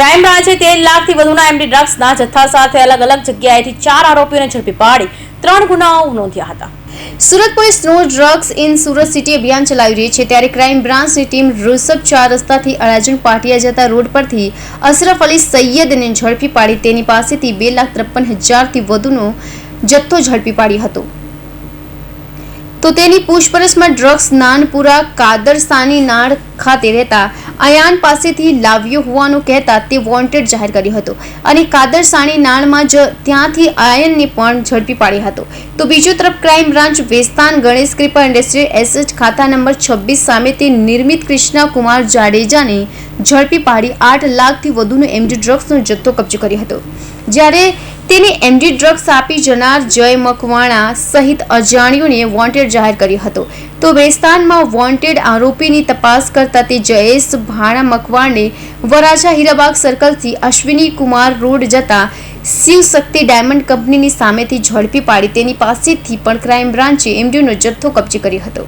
Crime બ્રાન્ચે તેર લાખથી વધુના એમડી ડ્રગ્સના જથ્થા સાથે અલગ અલગ જગ્યાએથી ચાર આરોપીઓને ઝડપી પાડી ત્રણ ગુનાઓ નોંધ્યા હતા. Surat police drugs in Surat city અભિયાન ચલાવી રહી છે ત્યારે ક્રાઇમ બ્રાન્ચની ટીમ ઋષભ ચાર રસ્તાથી અડાજણ પાટિયા જતા રોડ પરથી અશરફ અલી સૈયદને ઝડપી પાડી તેની પાસેથી બે લાખ ત્રેપન હજારથી વધુનો જથ્થો ઝડપી પાડ્યો હતો. તો તેની પૂછપરછમાં ડ્રગ્સ નાનપુરા કાદરસાની નાળ ખાતે રહેતા અયાન પાસેથી લાવ્યો હોવાનું કહેતા તે વોન્ટેડ જાહેર કર્યો હતો અને કાદરસાણી નાણમાં જ ત્યાંથી આયનને પણ ઝડપી પાડ્યો હતો. તો બીજી તરફ crime branch Bhestan Ganesh Krupa industry estate ખાતા નંબર છવ્વીસ સામે તે નિર્મિત કૃષ્ણકુમાર જાડેજાને ઝડપી પાડી આઠ લાખથી વધુનો એમડી ડ્રગ્સનો જથ્થો કબજે કર્યો હતો. જ્યારે તેને એમડી ડ્રગ્સ આપી જનાર જય મકવાણા સહિત અજાણ્યોને વોન્ટેડ જાહેર કર્યો હતો. તો વેસ્તાનમાં વોન્ટેડ આરોપીની તપાસ કરતા તે જયેશ ભાણા મકવાણને વરાછા હીરાબાગ સર્કલથી અશ્વિની કુમાર રોડ જતા શિવશક્તિ ડાયમંડ કંપનીની સામેથી ઝડપી પાડી તેની પાસેથી પણ ક્રાઇમ બ્રાન્ચે એમડીનો જથ્થો કબજે કર્યો હતો.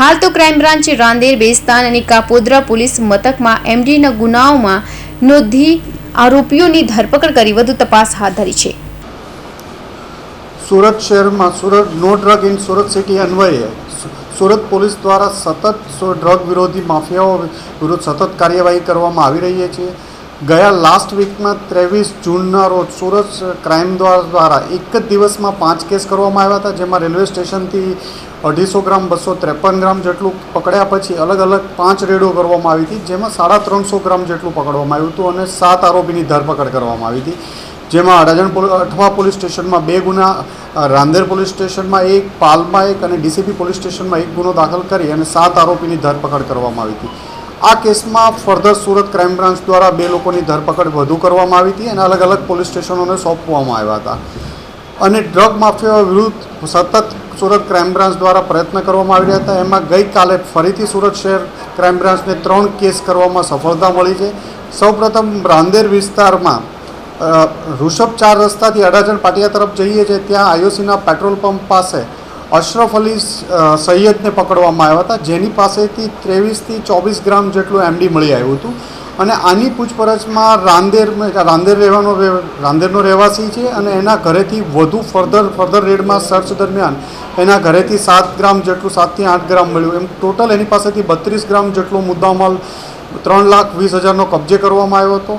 હાલ તો ક્રાઇમ બ્રાન્ચે રાંદેર, બેસ્તાન અને કાપોદ્રા પોલીસ મથકમાં એમડીના ગુનાઓમાં નોંધી આરોપીઓની ધરપકડ કરી વધુ તપાસ હાથ ધરી છે. સુરત શહેરમાં સુરત નો ડ્રગ ઇન સુરત સિટી અન્વયે સુરત પોલીસ દ્વારા સતત ડ્રગ વિરોધી માફિયાઓ વિરુદ્ધ સતત કાર્યવાહી કરવામાં આવી રહી છે. ગયા લાસ્ટ વીકમાં ત્રેવીસ જૂનના રોજ સુરત ક્રાઇમ દ્વારા એક જ દિવસમાં પાંચ કેસ કરવામાં આવ્યા હતા, જેમાં રેલવે સ્ટેશનથી અઢીસો ગ્રામ, બસો ત્રેપન ગ્રામ જેટલું પકડ્યા પછી અલગ અલગ પાંચ રેડો કરવામાં આવી હતી, જેમાં સાડા ત્રણસો ગ્રામ જેટલું પકડવામાં આવ્યું હતું અને સાત આરોપીની ધરપકડ કરવામાં આવી હતી. જેમાં અડાજણ અઠવા પોલીસ સ્ટેશનમાં બે ગુના રાંદેર પોલીસ સ્ટેશનમાં એક, પાલમાં એક અને ડીસીપી પોલીસ સ્ટેશનમાં એક ગુનો દાખલ કરી અને સાત આરોપીની ધરપકડ કરવામાં આવી હતી. આ કેસમાં ફર્ધર સુરત ક્રાઇમ બ્રાન્ચ દ્વારા બે લોકોની ધરપકડ વધુ કરવામાં આવી હતી અને અલગ અલગ પોલીસ સ્ટેશનોને સોંપવામાં આવ્યા હતા. અને ડ્રગ માફિયા વિરુદ્ધ સતત સુરત ક્રાઇમ બ્રાન્ચ દ્વારા પ્રયત્ન કરવામાં આવી રહ્યા હતા. એમાં ગઈકાલે ફરીથી સુરત શહેર ક્રાઇમ બ્રાન્ચને ત્રણ કેસ કરવામાં સફળતા મળી છે. સૌપ્રથમ રાંદેર વિસ્તારમાં ઋષભ ચાર રસ્તાથી અડાજણ પાટિયા તરફ જઈએ છીએ, ત્યાં આઈઓસીના પેટ્રોલ પંપ પાસે અશરફ અલી સૈયદને પકડવામાં આવ્યા હતા. જેની પાસેથી ત્રેવીસથી ચોવીસ ગ્રામ જેટલું એમડી મળી આવ્યું હતું. અને આની પૂછપરછમાં રાંદેર રાંદેર રહેવાનો રહે- રાંદેરનો રહેવાસી છે અને એના ઘરેથી વધુ ફર્ધર ફર્ધર રેડમાં સર્ચ દરમિયાન એના ઘરેથી સાત ગ્રામ જેટલું, સાતથી આઠ ગ્રામ મળ્યું. એમ ટોટલ એની પાસેથી બત્રીસ ગ્રામ જેટલો મુદ્દામાલ ત્રણ લાખ વીસ હજારનો કબજે કરવામાં આવ્યો હતો.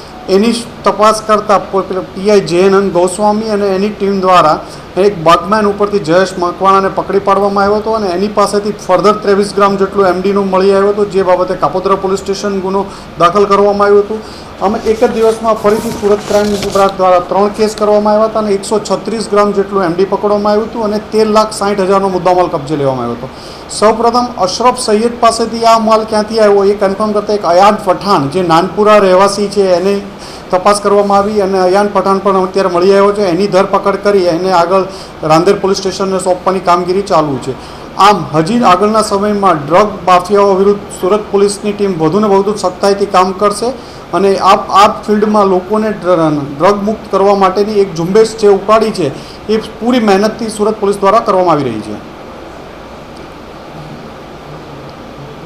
એની તપાસ કરતાં પીઆઈ જયનંદ ગોસ્વામી અને એની ટીમ દ્વારા એક બાગમેન ઉપરથી જયેશ મકવાણાને પકડી પાડવામાં આવ્યો હતો અને એની પાસેથી ફર્ધર ત્રેવીસ ગ્રામ જેટલું એમડીનું મળી આવ્યો હતો, જે બાબતે કાપોદ્રા પોલીસ સ્ટેશન ગુનો દાખલ કરવામાં આવ્યો હતો. અમે એક જ દિવસમાં ફરીથી સુરત ક્રાઇમ બ્રાન્ચ દ્વારા ત્રણ કેસ કરવામાં આવ્યા હતા અને એકસો છત્રીસ ગ્રામ જેટલું એમડી પકડવામાં આવ્યું હતું અને તેર લાખ સાઠ હજારનો મુદ્દામાલ કબજે લેવામાં આવ્યો હતો. સૌપ્રથમ અશરફ સૈયદ પાસેથી આ માલ ક્યાંથી આવ્યો એ કન્ફર્મ કરતા એક અયાન પઠાણ, જે નાનપુરા રહેવાસી છે, એને તપાસ કરવામાં આવી અને અયાન પઠાણ પણ અત્યારે મળી આવ્યો છે. એની ધરપકડ કરી એને આગળ રાંદેર પોલીસ સ્ટેશનને સોંપવાની કામગીરી ચાલુ છે. આમ હજી આગળના સમયમાં ડ્રગ માફિયાઓ વિરુદ્ધ સુરત પોલીસની ટીમ વધુને વધુ સખ્તાઈથી કામ કરશે અને આ આ ફિલ્ડમાં લોકોને ડ્રગ મુક્ત કરવા માટેની એક ઝુંબેશ જે ઉપાડી છે એ પૂરી મહેનતથી સુરત પોલીસ દ્વારા કરવામાં આવી રહી છે.